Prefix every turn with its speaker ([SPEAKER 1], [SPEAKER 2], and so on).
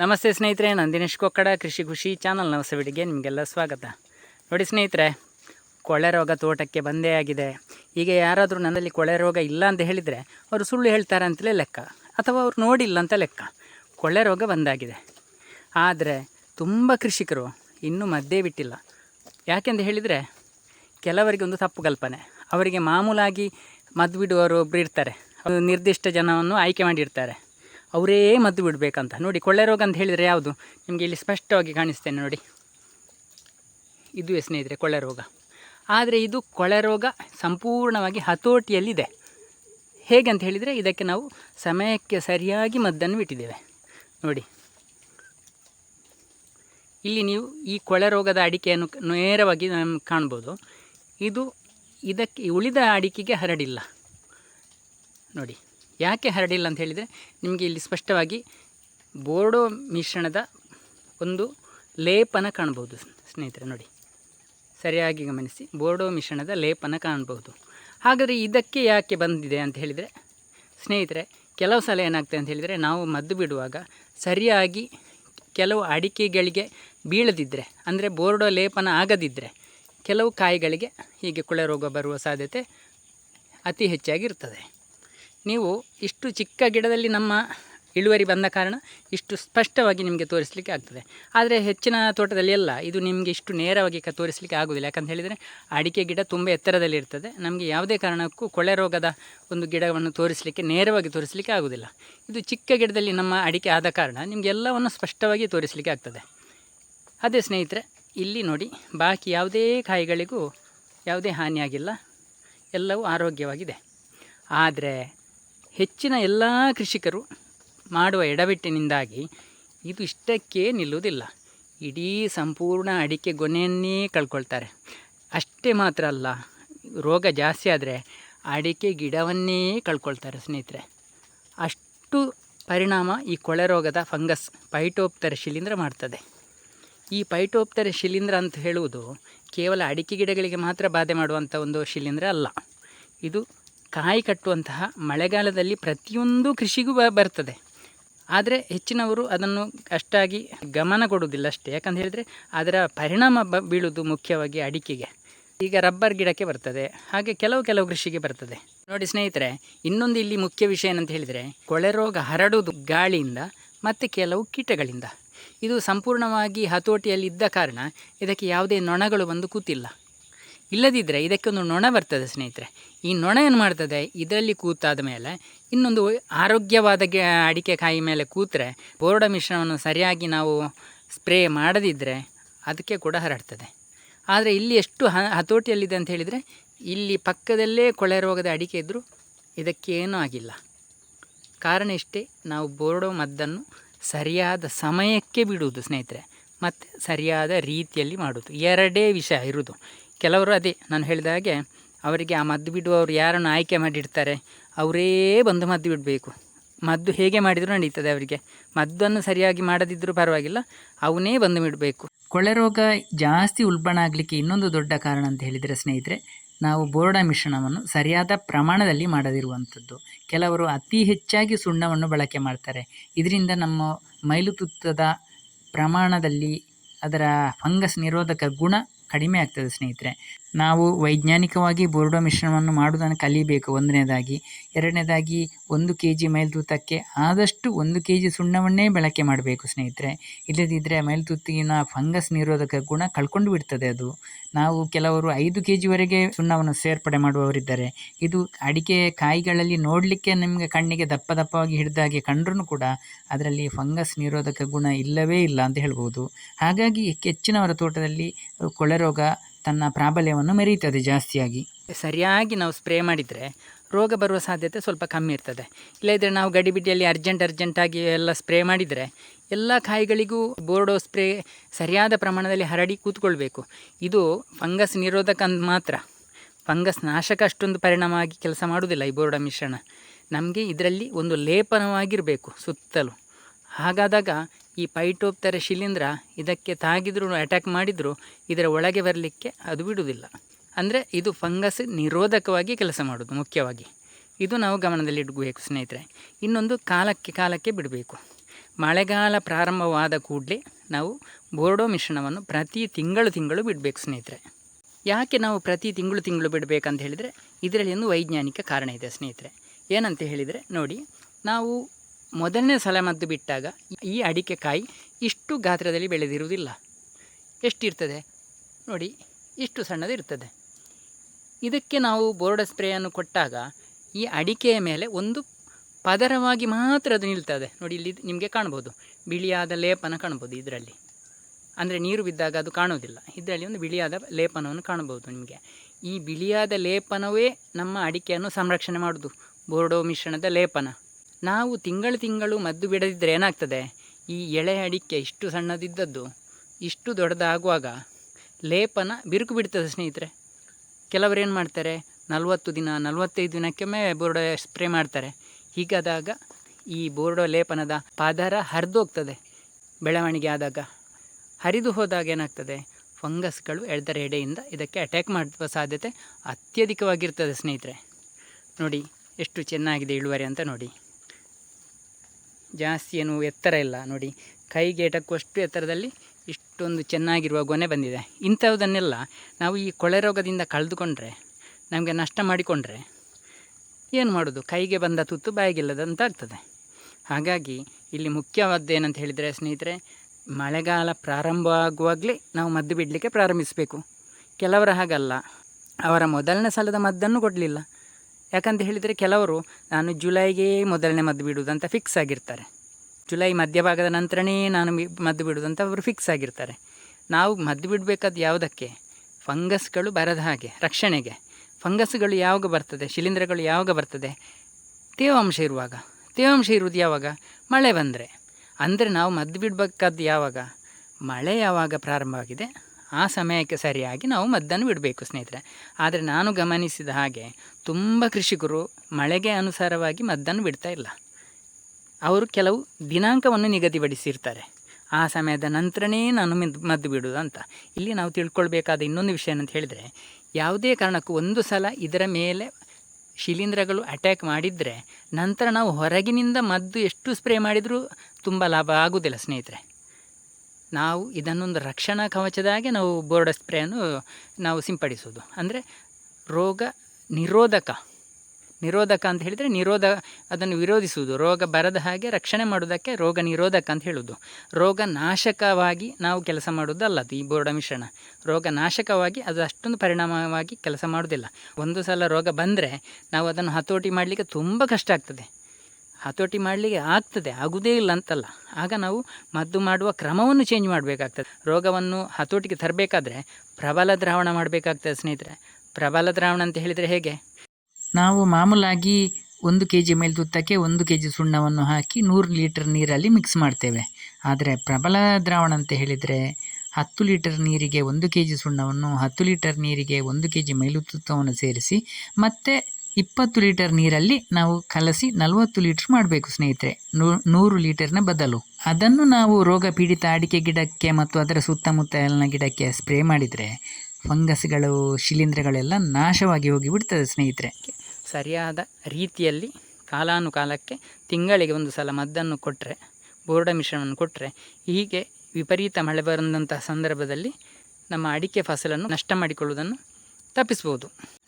[SPEAKER 1] ನಮಸ್ತೆ ಸ್ನೇಹಿತರೆ ನಾನು ದಿನೇಶ್ ಕೊಕ್ಕಡ ಕೃಷಿ ಖುಷಿ ಚಾನಲ್ ಹೊಸ ವಿಡಿಗೆ ನಿಮಗೆಲ್ಲ ಸ್ವಾಗತ. ನೋಡಿ ಸ್ನೇಹಿತರೆ, ಕೊಳೆ ರೋಗ ತೋಟಕ್ಕೆ ಬಂದೇ ಆಗಿದೆ. ಈಗ ಯಾರಾದರೂ ನನ್ನಲ್ಲಿ ಕೊಳೆ ರೋಗ ಇಲ್ಲ ಅಂತ ಹೇಳಿದರೆ ಅವರು ಸುಳ್ಳು ಹೇಳ್ತಾರೆ ಅಂತಲೇ ಲೆಕ್ಕ, ಅಥವಾ ಅವ್ರು ನೋಡಿಲ್ಲ ಅಂತ ಲೆಕ್ಕ, ಕೊಳೆ ರೋಗ ಬಂದಾಗಿದೆ. ಆದರೆ ತುಂಬ ಕೃಷಿಕರು ಇನ್ನೂ ಮದ್ದೇ ಬಿಟ್ಟಿಲ್ಲ. ಯಾಕೆಂದು ಹೇಳಿದರೆ, ಕೆಲವರಿಗೆ ಒಂದು ತಪ್ಪು ಕಲ್ಪನೆ. ಅವರಿಗೆ ಮಾಮೂಲಾಗಿ ಮದ್ದು ಬಿಡುವವರು ಒಬ್ಬರು ಇರ್ತಾರೆ ನಿರ್ದಿಷ್ಟ ಜನವನ್ನು ಆಯ್ಕೆ ಮಾಡಿರ್ತಾರೆ. ಅವರೇ ಮದ್ದು ಬಿಡಬೇಕಂತ. ನೋಡಿ ಕೊಳ್ಳೆ ರೋಗ ಅಂತ ಹೇಳಿದರೆ ಯಾವುದು? ನಿಮಗೆ ಇಲ್ಲಿ ಸ್ಪಷ್ಟವಾಗಿ ಕಾಣಿಸ್ತೇನೆ ನೋಡಿ. ಇದು ಸ್ನೇಹಿತರೆ ಕೊಳ್ಳೆ ರೋಗ ಆದರೆ ಇದು ಕೊಳೆ ರೋಗ ಸಂಪೂರ್ಣವಾಗಿ ಹತೋಟಿಯಲ್ಲಿದೆ. ಹೇಗೆ ಅಂತ ಹೇಳಿದರೆ ಇದಕ್ಕೆ ನಾವು ಸಮಯಕ್ಕೆ ಸರಿಯಾಗಿ ಮದ್ದನ್ನು ಬಿಟ್ಟಿದ್ದೇವೆ. ನೋಡಿ. ಇಲ್ಲಿ ನೀವು ಈ ಕೊಳೆ ರೋಗದ ಅಡಿಕೆಯನ್ನು ನೇರವಾಗಿ ಕಾಣ್ಬೋದು. ಇದು ಇದಕ್ಕೆ ಉಳಿದ ಅಡಿಕೆಗೆ ಹರಡಿಲ್ಲ. ನೋಡಿ. ಯಾಕೆ ಹರಡಿಲ್ಲ ಅಂತ ಹೇಳಿದರೆ ನಿಮಗೆ ಇಲ್ಲಿ ಸ್ಪಷ್ಟವಾಗಿ ಬೋರ್ಡೋ ಮಿಶ್ರಣದ ಒಂದು ಲೇಪನ ಕಾಣ್ಬೋದು ಸ್ನೇಹಿತರೆ, ನೋಡಿ. ಸರಿಯಾಗಿ ಗಮನಿಸಿ. ಬೋರ್ಡೋ ಮಿಶ್ರಣದ ಲೇಪನ ಕಾಣಬಹುದು. ಹಾಗಾದರೆ ಇದಕ್ಕೆ ಯಾಕೆ ಬಂದಿದೆ ಅಂತ ಹೇಳಿದರೆ, ಸ್ನೇಹಿತರೆ, ಕೆಲವು ಸಲ ಏನಾಗ್ತದೆ ಅಂತ ಹೇಳಿದರೆ, ನಾವು ಮದ್ದು ಬಿಡುವಾಗ ಸರಿಯಾಗಿ ಕೆಲವು ಅಡಿಕೆಗಳಿಗೆ ಬೀಳದಿದ್ದರೆ ಅಂದರೆ ಬೋರ್ಡೋ ಲೇಪನ ಆಗದಿದ್ದರೆ ಕೆಲವು ಕಾಯಿಗಳಿಗೆ ಹೀಗೆ ಕೊಳೆ ರೋಗ ಬರುವ ಸಾಧ್ಯತೆ ಅತಿ ಹೆಚ್ಚಾಗಿರ್ತದೆ ನೀವು ಇಷ್ಟು ಚಿಕ್ಕ ಗಿಡದಲ್ಲಿ ನಮ್ಮ ಇಳುವರಿ ಬಂದ ಕಾರಣ ಇಷ್ಟು ಸ್ಪಷ್ಟವಾಗಿ ನಿಮಗೆ ತೋರಿಸಲಿಕ್ಕೆ ಆಗ್ತದೆ. ಆದರೆ ಹೆಚ್ಚಿನ ತೋಟದಲ್ಲಿ ಎಲ್ಲ ಇದು ನಿಮಗೆ ಇಷ್ಟು ನೇರವಾಗಿ ಕ ತೋರಿಸಲಿಕ್ಕೆ ಆಗೋದಿಲ್ಲ. ಯಾಕಂತ ಹೇಳಿದರೆ ಅಡಿಕೆ ಗಿಡ ತುಂಬ ಎತ್ತರದಲ್ಲಿರ್ತದೆ ನಮಗೆ ಯಾವುದೇ ಕಾರಣಕ್ಕೂ ಕೊಳೆ ರೋಗದ ಒಂದು ಗಿಡವನ್ನು ತೋರಿಸಲಿಕ್ಕೆ, ನೇರವಾಗಿ ತೋರಿಸಲಿಕ್ಕೆ ಆಗೋದಿಲ್ಲ. ಇದು ಚಿಕ್ಕ ಗಿಡದಲ್ಲಿ ನಮ್ಮ ಅಡಿಕೆ ಆದ ಕಾರಣ ನಿಮಗೆ ಎಲ್ಲವನ್ನು ಸ್ಪಷ್ಟವಾಗಿ ತೋರಿಸಲಿಕ್ಕೆ ಆಗ್ತದೆ. ಅದೇ ಸ್ನೇಹಿತರೆ, ಇಲ್ಲಿ ನೋಡಿ, ಬಾಕಿ ಯಾವುದೇ ಕಾಯಿಗಳಿಗೂ ಯಾವುದೇ ಹಾನಿಯಾಗಿಲ್ಲ. ಎಲ್ಲವೂ ಆರೋಗ್ಯವಾಗಿದೆ. ಆದರೆ ಹೆಚ್ಚಿನ ಎಲ್ಲ ಕೃಷಿಕರು ಮಾಡುವ ಎಡಬಿಟ್ಟಿನಿಂದಾಗಿ ಇದು ಇಷ್ಟಕ್ಕೆ ನಿಲ್ಲುವುದಿಲ್ಲ. ಇಡೀ ಸಂಪೂರ್ಣ ಅಡಿಕೆ ಗೊನೆಯನ್ನೇ ಕಳ್ಕೊಳ್ತಾರೆ. ಅಷ್ಟೇ ಮಾತ್ರ ಅಲ್ಲ, ರೋಗ ಜಾಸ್ತಿ ಆದರೆ ಅಡಿಕೆ ಗಿಡವನ್ನೇ ಕಳ್ಕೊಳ್ತಾರೆ ಸ್ನೇಹಿತರೆ. ಅಷ್ಟು ಪರಿಣಾಮ ಈ ಕೊಳೆ ರೋಗದ ಫಂಗಸ್ ಪೈಟೋಪ್ತರ ಶಿಲೀಂಧ್ರ ಮಾಡ್ತದೆ. ಈ ಪೈಟೋಪ್ತರ ಶಿಲೀಂಧ್ರ ಅಂತ ಹೇಳುವುದು ಕೇವಲ ಅಡಿಕೆ ಗಿಡಗಳಿಗೆ ಮಾತ್ರ ಬಾಧೆ ಮಾಡುವಂಥ ಒಂದು ಶಿಲೀಂಧ್ರ ಅಲ್ಲ. ಇದು ಕಾಯಿ ಕಟ್ಟುವಂತಹ ಮಳೆಗಾಲದಲ್ಲಿ ಪ್ರತಿಯೊಂದು ಕೃಷಿಗೂ ಬರ್ತದೆ. ಆದರೆ ಹೆಚ್ಚಿನವರು ಅದನ್ನು ಅಷ್ಟಾಗಿ ಗಮನ ಕೊಡುವುದಿಲ್ಲ ಅಷ್ಟೇ. ಯಾಕಂತ ಹೇಳಿದರೆ ಅದರ ಪರಿಣಾಮ ಬ ಬೀಳುವುದು ಮುಖ್ಯವಾಗಿ ಅಡಿಕೆಗೆ. ಈಗ ರಬ್ಬರ್ ಗಿಡಕ್ಕೆ ಬರ್ತದೆ. ಹಾಗೆ ಕೆಲವು ಕೆಲವು ಕೃಷಿಗೆ ಬರ್ತದೆ. ನೋಡಿ ಸ್ನೇಹಿತರೆ, ಇನ್ನೊಂದು ಇಲ್ಲಿ ಮುಖ್ಯ ವಿಷಯ ಏನಂತ ಹೇಳಿದರೆ, ಕೊಳೆ ರೋಗ ಹರಡುವುದು ಗಾಳಿಯಿಂದ ಮತ್ತು ಕೆಲವು ಕೀಟಗಳಿಂದ. ಇದು ಸಂಪೂರ್ಣವಾಗಿ ಹತೋಟಿಯಲ್ಲಿ ಇದ್ದ ಕಾರಣ. ಇದಕ್ಕೆ ಯಾವುದೇ ನೊಣಗಳು ಬಂದು ಕೂತಿಲ್ಲ. ಇಲ್ಲದಿದ್ದರೆ ಇದಕ್ಕೊಂದು ನೊಣ ಬರ್ತದೆ ಸ್ನೇಹಿತರೆ. ಈ ನೊಣ ಏನು ಮಾಡ್ತದೆ? ಇದರಲ್ಲಿ ಕೂತಾದ ಮೇಲೆ ಇನ್ನೊಂದು ಆರೋಗ್ಯವಾದ ಅಡಿಕೆ ಕಾಯಿ ಮೇಲೆ ಕೂತ್ರೆ ಬೋರ್ಡ ಮಿಶ್ರಣವನ್ನು ಸರಿಯಾಗಿ ನಾವು ಸ್ಪ್ರೇ ಮಾಡದಿದ್ದರೆ ಅದಕ್ಕೆ ಕೂಡ ಹರಡ್ತದೆ. ಆದರೆ ಇಲ್ಲಿ ಎಷ್ಟು ಹತೋಟಿಯಲ್ಲಿದೆ ಅಂತ ಹೇಳಿದರೆ ಇಲ್ಲಿ ಪಕ್ಕದಲ್ಲೇ ಕೊಳೆ ರೋಗದ ಅಡಿಕೆ ಇದ್ದರೂ ಇದಕ್ಕೇನೂ ಆಗಿಲ್ಲ. ಕಾರಣ ಇಷ್ಟೇ, ನಾವು ಬೋರ್ಡೋ ಮದ್ದನ್ನು ಸರಿಯಾದ ಸಮಯಕ್ಕೆ ಬಿಡುವುದು ಸ್ನೇಹಿತರೆ. ಮತ್ತು ಸರಿಯಾದ ರೀತಿಯಲ್ಲಿ ಮಾಡುವುದು. ಎರಡೇ ವಿಷಯ ಇರುವುದು. ಕೆಲವರು ಅದೇ ನಾನು ಹೇಳಿದ ಹಾಗೆ ಅವರಿಗೆ ಆ ಮದ್ದು ಬಿಡುವವರು ಯಾರನ್ನು ಆಯ್ಕೆ ಮಾಡಿಡ್ತಾರೆ, ಅವರೇ ಬಂದು ಮದ್ದು ಬಿಡಬೇಕು. ಮದ್ದು ಹೇಗೆ ಮಾಡಿದರೂ ನಡೀತದೆ ಅವರಿಗೆ. ಮದ್ದನ್ನು ಸರಿಯಾಗಿ ಮಾಡದಿದ್ದರೂ ಪರವಾಗಿಲ್ಲ, ಅವನೇ ಬಂದು ಬಿಡಬೇಕು. ಕೊಳೆ ರೋಗ ಜಾಸ್ತಿ ಉಲ್ಬಣ ಆಗಲಿಕ್ಕೆ ಇನ್ನೊಂದು ದೊಡ್ಡ ಕಾರಣ ಅಂತ ಹೇಳಿದರೆ ಸ್ನೇಹಿತರೆ, ನಾವು ಬೋರ್ಡ ಮಿಶ್ರಣವನ್ನು ಸರಿಯಾದ ಪ್ರಮಾಣದಲ್ಲಿ ಮಾಡದಿರುವಂಥದ್ದು. ಕೆಲವರು ಅತಿ ಹೆಚ್ಚಾಗಿ ಸುಣ್ಣವನ್ನು ಬಳಕೆ ಮಾಡ್ತಾರೆ. ಇದರಿಂದ ನಮ್ಮ ಮೈಲುತುತ್ತದ ಪ್ರಮಾಣದಲ್ಲಿ ಅದರ ಫಂಗಸ್ ನಿರೋಧಕ ಗುಣ ಕಡಿಮೆ ಆಗ್ತದೆ ಸ್ನೇಹಿತರೆ. ನಾವು ವೈಜ್ಞಾನಿಕವಾಗಿ ಬೋರ್ಡೋ ಮಿಶ್ರಣವನ್ನು ಮಾಡುವುದನ್ನು ಕಲಿಬೇಕು. ಒಂದನೇದಾಗಿ, ಎರಡನೇದಾಗಿ, ಒಂದು ಕೆ ಜಿ ಮೈಲ್ತೂತಕ್ಕೆ ಆದಷ್ಟು ಒಂದು ಕೆ ಜಿ ಸುಣ್ಣವನ್ನೇ ಬಳಕೆ ಮಾಡಬೇಕು ಸ್ನೇಹಿತರೆ. ಇಲ್ಲದಿದ್ದರೆ ಮೈಲ್ತುತ್ತಿನ ಫಂಗಸ್ ನಿರೋಧಕ ಗುಣ ಕಳ್ಕೊಂಡು ಬಿಡ್ತದೆ ಅದು. ನಾವು ಕೆಲವರು ಐದು ಕೆ ಜಿವರೆಗೆ ಸುಣ್ಣವನ್ನು ಸೇರ್ಪಡೆ ಮಾಡುವವರಿದ್ದಾರೆ. ಇದು ಅಡಿಕೆ ಕಾಯಿಗಳಲ್ಲಿ ನೋಡಲಿಕ್ಕೆ ನಿಮಗೆ ಕಣ್ಣಿಗೆ ದಪ್ಪ ದಪ್ಪವಾಗಿ ಹಿಡಿದಾಗೆ ಕಂಡ್ರೂ ಕೂಡ ಅದರಲ್ಲಿ ಫಂಗಸ್ ನಿರೋಧಕ ಗುಣ ಇಲ್ಲವೇ ಇಲ್ಲ ಅಂತ ಹೇಳ್ಬೋದು. ಹಾಗಾಗಿ ಹೆಚ್ಚಿನವರ ತೋಟದಲ್ಲಿ ಕೊಳೆ ರೋಗ ತನ್ನ ಪ್ರಾಬಲ್ಯವನ್ನು ಮೆರೆಯುತ್ತದೆ ಜಾಸ್ತಿಯಾಗಿ. ಸರಿಯಾಗಿ ನಾವು ಸ್ಪ್ರೇ ಮಾಡಿದರೆ ರೋಗ ಬರುವ ಸಾಧ್ಯತೆ ಸ್ವಲ್ಪ ಕಮ್ಮಿ ಇರ್ತದೆ. ಇಲ್ಲದಿದ್ದರೆ ನಾವು ಗಡಿಬಿಡಿಯಲ್ಲಿ ಅರ್ಜೆಂಟ್ ಅರ್ಜೆಂಟಾಗಿ ಎಲ್ಲ ಸ್ಪ್ರೇ ಮಾಡಿದರೆ ಎಲ್ಲ ಕಾಯಿಗಳಿಗೂ ಬೋರ್ಡೋ ಸ್ಪ್ರೇ ಸರಿಯಾದ ಪ್ರಮಾಣದಲ್ಲಿ ಹರಡಿ ಕೂತ್ಕೊಳ್ಬೇಕು. ಇದು ಫಂಗಸ್ ನಿರೋಧಕ ಅಂತ ಮಾತ್ರ. ಫಂಗಸ್ ನಾಶಕ ಅಷ್ಟೊಂದು ಪರಿಣಾಮವಾಗಿ ಕೆಲಸ ಮಾಡುವುದಿಲ್ಲ ಈ ಬೋರ್ಡ ಮಿಶ್ರಣ. ನಮಗೆ ಇದರಲ್ಲಿ ಒಂದು ಲೇಪನವಾಗಿರಬೇಕು ಸುತ್ತಲೂ. ಹಾಗಾದಾಗ ಈ ಪೈಟೋಪ್ತರ ಶಿಲೀಂಧ್ರ ಇದಕ್ಕೆ ತಾಗಿದ್ರೂ ಅಟ್ಯಾಕ್ ಮಾಡಿದರೂ ಇದರ ಒಳಗೆ ಬರಲಿಕ್ಕೆ ಅದು ಬಿಡುವುದಿಲ್ಲ. ಅಂದರೆ ಇದು ಫಂಗಸ್ ನಿರೋಧಕವಾಗಿ ಕೆಲಸ ಮಾಡೋದು ಮುಖ್ಯವಾಗಿ. ಇದು ನಾವು ಗಮನದಲ್ಲಿ ಇಡಬೇಕು ಸ್ನೇಹಿತರೆ. ಇನ್ನೊಂದು ಕಾಲಕ್ಕೆ ಕಾಲಕ್ಕೆ ಬಿಡಬೇಕು. ಮಳೆಗಾಲ ಪ್ರಾರಂಭವಾದ ಕೂಡಲೇ ನಾವು ಬೋರ್ಡೋ ಮಿಶ್ರಣವನ್ನು ಪ್ರತಿ ತಿಂಗಳು ತಿಂಗಳು ಬಿಡಬೇಕು ಸ್ನೇಹಿತರೆ. ಯಾಕೆ ನಾವು ಪ್ರತಿ ತಿಂಗಳು ತಿಂಗಳು ಬಿಡಬೇಕಂತ ಹೇಳಿದರೆ, ಇದರಲ್ಲಿ ಒಂದು ವೈಜ್ಞಾನಿಕ ಕಾರಣ ಇದೆ ಸ್ನೇಹಿತರೆ. ಏನಂತ ಹೇಳಿದರೆ ನೋಡಿ, ನಾವು ಮೊದಲನೇ ಸಲ ಮದ್ದು ಬಿಟ್ಟಾಗ ಈ ಅಡಿಕೆ ಕಾಯಿ ಇಷ್ಟು ಗಾತ್ರದಲ್ಲಿ ಬೆಳೆದಿರುವುದಿಲ್ಲ. ಎಷ್ಟಿರ್ತದೆ? ನೋಡಿ, ಇಷ್ಟು ಸಣ್ಣದಿರ್ತದೆ ಇದಕ್ಕೆ ನಾವು ಬೋರ್ಡ ಸ್ಪ್ರೇಯನ್ನು ಕೊಟ್ಟಾಗ ಈ ಅಡಿಕೆಯ ಮೇಲೆ ಒಂದು ಪದರವಾಗಿ ಮಾತ್ರ ಅದು ನಿಲ್ತದೆ. ನೋಡಿ, ಇಲ್ಲಿ ನಿಮಗೆ ಕಾಣ್ಬೋದು ಬಿಳಿಯಾದ ಲೇಪನ ಕಾಣ್ಬೋದು ಇದರಲ್ಲಿ. ಅಂದರೆ ನೀರು ಬಿದ್ದಾಗ ಅದು ಕಾಣೋದಿಲ್ಲ ಇದರಲ್ಲಿ ಒಂದು ಬಿಳಿಯಾದ ಲೇಪನವನ್ನು ಕಾಣಬಹುದು ನಿಮಗೆ. ಈ ಬಿಳಿಯಾದ ಲೇಪನವೇ ನಮ್ಮ ಅಡಿಕೆಯನ್ನು ಸಂರಕ್ಷಣೆ ಮಾಡೋದು ಬೋರ್ಡೋ ಮಿಶ್ರಣದ ಲೇಪನ. ನಾವು ತಿಂಗಳು ತಿಂಗಳು ಮದ್ದು ಬಿಡದಿದ್ದರೆ ಏನಾಗ್ತದೆ? ಈ ಎಳೆ ಅಡಿಕೆ ಇಷ್ಟು ಸಣ್ಣದಿದ್ದದ್ದು, ಇಷ್ಟು ದೊಡ್ಡದಾಗುವಾಗ ಲೇಪನ ಬಿರುಕು ಬಿಡ್ತದೆ ಸ್ನೇಹಿತರೆ. ಕೆಲವರು ಏನು ಮಾಡ್ತಾರೆ? ನಲವತ್ತು ದಿನ, ನಲವತ್ತೈದು ದಿನಕ್ಕೊಮ್ಮೆ ಬೋರ್ಡೋ ಸ್ಪ್ರೇ ಮಾಡ್ತಾರೆ. ಹೀಗಾದಾಗ ಈ ಬೋರ್ಡೋ ಲೇಪನದ ಪದರ ಹರಿದೋಗ್ತದೆ. ಬೆಳವಣಿಗೆ ಆದಾಗ. ಹರಿದು ಹೋದಾಗ ಏನಾಗ್ತದೆ? ಫಂಗಸ್ಗಳು ಎಳೆದರ ಎಡೆಯಿಂದ ಇದಕ್ಕೆ ಅಟ್ಯಾಕ್ ಮಾಡುವ ಸಾಧ್ಯತೆ ಅತ್ಯಧಿಕವಾಗಿರ್ತದೆ ಸ್ನೇಹಿತರೆ. ನೋಡಿ, ಎಷ್ಟು ಚೆನ್ನಾಗಿದೆ ಇಳುವರಿ ಅಂತ ನೋಡಿ. ಜಾಸ್ತಿ ಏನು ಎತ್ತರ ಇಲ್ಲ. ನೋಡಿ ಕೈಗೆ ಏಟಕ್ಕುವಷ್ಟು ಎತ್ತರದಲ್ಲಿ ಇಷ್ಟೊಂದು ಚೆನ್ನಾಗಿರುವ ಗೊನೆ ಬಂದಿದೆ. ಇಂಥವುದನ್ನೆಲ್ಲ ನಾವು ಈ ಕೊಳೆ ರೋಗದಿಂದ ಕಳೆದುಕೊಂಡ್ರೆ, ನಮಗೆ ನಷ್ಟ ಮಾಡಿಕೊಂಡ್ರೆ ಏನು ಮಾಡೋದು? ಕೈಗೆ ಬಂದ ತುತ್ತು ಬಾಯಿಗಿಲ್ಲದಂತ ಆಗ್ತದೆ. ಹಾಗಾಗಿ ಇಲ್ಲಿ ಮುಖ್ಯವಾದ್ದೇನಂತ ಹೇಳಿದರೆ, ಸ್ನೇಹಿತರೆ, ಮಳೆಗಾಲ ಪ್ರಾರಂಭ ಆಗುವಾಗಲೇ ನಾವು ಮದ್ದು ಬಿಡಲಿಕ್ಕೆ ಪ್ರಾರಂಭಿಸಬೇಕು. ಕೆಲವರ ಹಾಗಲ್ಲ. ಅವರ ಮೊದಲನೇ ಸಲದ ಮದ್ದನ್ನು ಕೊಡಲಿಲ್ಲ. ಯಾಕಂತ ಹೇಳಿದರೆ ಕೆಲವರು, ನಾನು ಜುಲೈಗೆ ಮೊದಲನೇ ಮದ್ದು ಬಿಡುವುದಂತ ಫಿಕ್ಸ್ ಆಗಿರ್ತಾರೆ. ಜುಲೈ ಮಧ್ಯಭಾಗದ ನಂತರನೇ ನಾನು ಮದ್ದು ಬಿಡುವುದಂತ ಅವರು ಫಿಕ್ಸ್ ಆಗಿರ್ತಾರೆ. ನಾವು ಮದ್ದು ಬಿಡಬೇಕಾದ ಯಾವುದಕ್ಕೆ? ಫಂಗಸ್ಗಳು ಬರದ ಹಾಗೆ, ರಕ್ಷಣೆಗೆ. ಫಂಗಸ್ಗಳು ಯಾವಾಗ ಬರ್ತದೆ? ಶಿಲೀಂಧ್ರಗಳು ಯಾವಾಗ ಬರ್ತದೆ? ತೇವಾಂಶ ಇರುವಾಗ. ತೇವಾಂಶ ಇರುವುದು ಯಾವಾಗ? ಮಳೆ ಬಂದರೆ. ಅಂದರೆ ನಾವು ಮದ್ದು ಬಿಡಬೇಕಾದ ಯಾವಾಗ? ಮಳೆ ಯಾವಾಗ ಪ್ರಾರಂಭ ಆಗಿದೆ ಆ ಸಮಯಕ್ಕೆ ಸರಿಯಾಗಿ ನಾವು ಮದ್ದನ್ನು ಬಿಡಬೇಕು ಸ್ನೇಹಿತರೆ. ಆದರೆ ನಾನು ಗಮನಿಸಿದ ಹಾಗೆ ತುಂಬ ಕೃಷಿಕರು ಮಳೆಗೆ ಅನುಸಾರವಾಗಿ ಮದ್ದನ್ನು ಬಿಡ್ತಾ ಇಲ್ಲ. ಅವರು ಕೆಲವು ದಿನಾಂಕವನ್ನು ನಿಗದಿಪಡಿಸಿರ್ತಾರೆ. ಆ ಸಮಯದ ನಂತರನೇ ನಾನು ಮಿದ್- ಮದ್ದು ಬಿಡೋದು ಅಂತ. ಇಲ್ಲಿ ನಾವು ತಿಳ್ಕೊಳ್ಬೇಕಾದ ಇನ್ನೊಂದು ವಿಷಯ ಅಂತ ಹೇಳಿದರೆ, ಯಾವುದೇ ಕಾರಣಕ್ಕೂ ಒಂದು ಸಲ ಇದರ ಮೇಲೆ ಶಿಲೀಂಧ್ರಗಳು ಅಟ್ಯಾಕ್ ಮಾಡಿದರೆ ನಂತರ ನಾವು ಹೊರಗಿನಿಂದ ಮದ್ದು ಎಷ್ಟು ಸ್ಪ್ರೇ ಮಾಡಿದರೂ ತುಂಬ ಲಾಭ ಆಗುವುದಿಲ್ಲ ಸ್ನೇಹಿತರೆ. ನಾವು ಇದನ್ನೊಂದು ರಕ್ಷಣಾ ಕವಚದಾಗೆ ನಾವು ಬೋರ್ಡ ಸ್ಪ್ರೇಯನ್ನು ನಾವು ಸಿಂಪಡಿಸೋದು. ಅಂದರೆ ರೋಗ ನಿರೋಧಕ ನಿರೋಧಕ ಅಂತ ಹೇಳಿದರೆ ನಿರೋಧ, ಅದನ್ನು ವಿರೋಧಿಸುವುದು. ರೋಗ ಬರದ ಹಾಗೆ ರಕ್ಷಣೆ ಮಾಡೋದಕ್ಕೆ ರೋಗ ನಿರೋಧಕ ಅಂತ ಹೇಳೋದು. ರೋಗ ನಾಶಕವಾಗಿ ನಾವು ಕೆಲಸ ಮಾಡೋದಲ್ಲ ಅದು ಈ ಬೋರ್ಡ ಮಿಶ್ರಣ. ರೋಗ ನಾಶಕವಾಗಿ ಅದು ಅಷ್ಟೊಂದು ಪರಿಣಾಮವಾಗಿ ಕೆಲಸ ಮಾಡೋದಿಲ್ಲ. ಒಂದು ಸಲ ರೋಗ ಬಂದರೆ ನಾವು ಅದನ್ನು ಹತೋಟಿ ಮಾಡಲಿಕ್ಕೆ ತುಂಬ ಕಷ್ಟ ಆಗ್ತದೆ. ಹತೋಟಿ ಮಾಡಲಿಕ್ಕೆ ಆಗ್ತದೆ ಆಗುವುದೇ ಇಲ್ಲ ಅಂತಲ್ಲ. ಆಗ ನಾವು ಮದ್ದು ಮಾಡುವ ಕ್ರಮವನ್ನು ಚೇಂಜ್ ಮಾಡಬೇಕಾಗ್ತದೆ. ರೋಗವನ್ನು ಹತೋಟಿಗೆ ತರಬೇಕಾದ್ರೆ ಪ್ರಬಲ ದ್ರಾವಣ ಮಾಡಬೇಕಾಗ್ತದೆ ಸ್ನೇಹಿತರೆ. ಪ್ರಬಲ ದ್ರಾವಣ ಅಂತ ಹೇಳಿದರೆ ಹೇಗೆ? ನಾವು ಮಾಮೂಲಾಗಿ ಒಂದು ಕೆ ಜಿ ಮೇಲ್ದುತ್ತಕ್ಕೆ ಒಂದು ಕೆ ಜಿ ಸುಣ್ಣವನ್ನು ಹಾಕಿ ನೂರು ಲೀಟರ್ ನೀರಲ್ಲಿ ಮಿಕ್ಸ್ ಮಾಡ್ತೇವೆ. ಆದರೆ ಪ್ರಬಲ ದ್ರಾವಣ ಅಂತ ಹೇಳಿದರೆ ಹತ್ತು ಲೀಟರ್ ನೀರಿಗೆ ಒಂದು ಕೆ ಜಿ ಸುಣ್ಣವನ್ನು, ಹತ್ತು ಲೀಟರ್ ನೀರಿಗೆ ಒಂದು ಕೆ ಜಿ ಮೇಲುತ್ತವನ್ನು ಸೇರಿಸಿ ಮತ್ತೆ ಇಪ್ಪತ್ತು ಲೀಟರ್ ನೀರಲ್ಲಿ ನಾವು ಕಲಸಿ ನಲವತ್ತು ಲೀಟರ್ ಮಾಡಬೇಕು ಸ್ನೇಹಿತರೆ. ನೂರು ಲೀಟರ್ನ ಬದಲು. ಅದನ್ನು ನಾವು ರೋಗ ಪೀಡಿತ ಅಡಿಕೆ ಗಿಡಕ್ಕೆ ಮತ್ತು ಅದರ ಸುತ್ತಮುತ್ತಲಿನ ಗಿಡಕ್ಕೆ ಸ್ಪ್ರೇ ಮಾಡಿದರೆ ಫಂಗಸ್ಗಳು, ಶಿಲೀಂಧ್ರಗಳೆಲ್ಲ ನಾಶವಾಗಿ ಹೋಗಿಬಿಡ್ತದೆ ಸ್ನೇಹಿತರೆ. ಸರಿಯಾದ ರೀತಿಯಲ್ಲಿ ಕಾಲಾನುಕಾಲಕ್ಕೆ ತಿಂಗಳಿಗೆ ಒಂದು ಸಲ ಮದ್ದನ್ನು ಕೊಟ್ಟರೆ ಬೋರ್ಡ ಮಿಶ್ರಣವನ್ನು ಕೊಟ್ಟರೆ ಹೀಗೆ ವಿಪರೀತ ಮಳೆ ಬಂದಂತಹ ಸಂದರ್ಭದಲ್ಲಿ ನಮ್ಮ ಅಡಿಕೆ ಫಸಲನ್ನು ನಷ್ಟ ಮಾಡಿಕೊಳ್ಳುವುದನ್ನು ತಪ್ಪಿಸ್ಬೋದು